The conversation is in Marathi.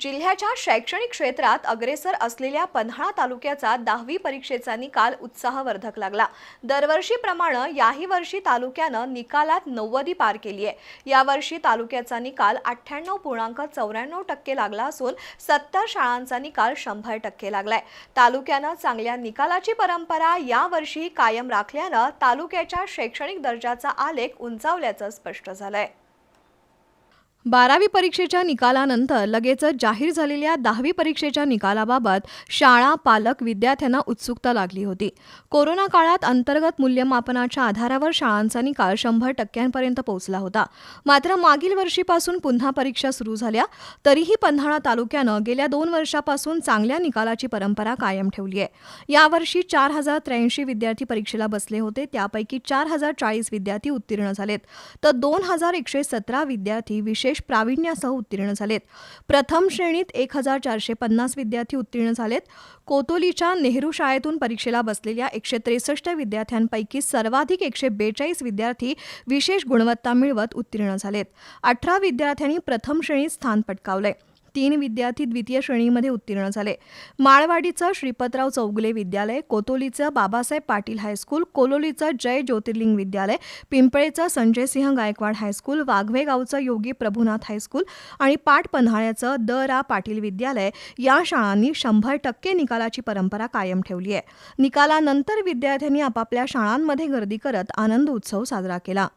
जिल्ह्याच्या शैक्षणिक क्षेत्रात अग्रेसर असलेल्या पन्हाळा तालुक्याचा दहावी परीक्षेचा निकाल उत्साहवर्धक लागला. दरवर्षीप्रमाणे याही वर्षी तालुक्यानं निकालात नव्वदी पार केली आहे. यावर्षी तालुक्याचा निकाल अठ्ठ्याण्णव पूर्णांक चौऱ्याण्णव टक्के लागला असून सत्तर शाळांचा निकाल शंभर टक्के लागलाय. तालुक्यानं चांगल्या निकालाची परंपरा यावर्षी कायम राखल्यानं तालुक्याच्या शैक्षणिक दर्जाचा आलेख उंचावल्याचं स्पष्ट झालंय. बारावी परीक्षेच्या निकालानंतर लगेचच जाहीर झालेल्या दहावी परीक्षेच्या निकालाबाबत शाळा पालक विद्यार्थ्यांना उत्सुकता लागली होती. कोरोना काळात अंतर्गत मूल्यमापनाच्या आधारावर शाळांचा निकाल शंभर टक्क्यांपर्यंत पोहोचला होता. मात्र मागील वर्षीपासून पुन्हा परीक्षा सुरू झाल्या तरीही पन्हाळा तालुक्यानं गेल्या दोन वर्षापासून चांगल्या निकालाची परंपरा कायम ठेवली आहे. यावर्षी चार हजार त्र्याऐंशी विद्यार्थी परीक्षेला बसले होते त्यापैकी चार हजार चाळीस विद्यार्थी उत्तीर्ण झालेत. तर दोन हजार एकशे सतरा विद्यार्थी विशेष प्रावीण्यासह उत्तीर्ण झालेत. प्रथम श्रेणीत एक हजार चारशे पन्नास विद्यार्थी उत्तीर्ण झालेत. कोतोलीच्या नेहरू शाळेतून परीक्षेला बसलेल्या एकशे त्रेसष्ट विद्यार्थ्यांपैकी सर्वाधिक एकशे बेचाळीस विद्यार्थी विशेष गुणवत्ता मिळवत उत्तीर्ण झालेत. अठरा विद्यार्थ्यांनी प्रथम श्रेणीत स्थान पटकावलंय. तीन विद्यार्थी द्वितीय श्रेणीमध्ये उत्तीर्ण झाले. माळवाडीचं श्रीपतराव चौगुले विद्यालय कोतोलीचं बाबासाहेब पाटील हायस्कूल कोलोलीचं जय ज्योतिर्लिंग विद्यालय पिंपळेचं संजय सिंह गायकवाड हायस्कूल वाघवे गावचं योगी प्रभुनाथ हायस्कूल आणि पाट पन्हाळ्याचं द रा पाटील विद्यालय या शाळांनी शंभर टक्के निकालाची परंपरा कायम ठेवली आहे. निकालानंतर विद्यार्थ्यांनी आपापल्या शाळांमध्ये गर्दी करत आनंद उत्सव साजरा केला.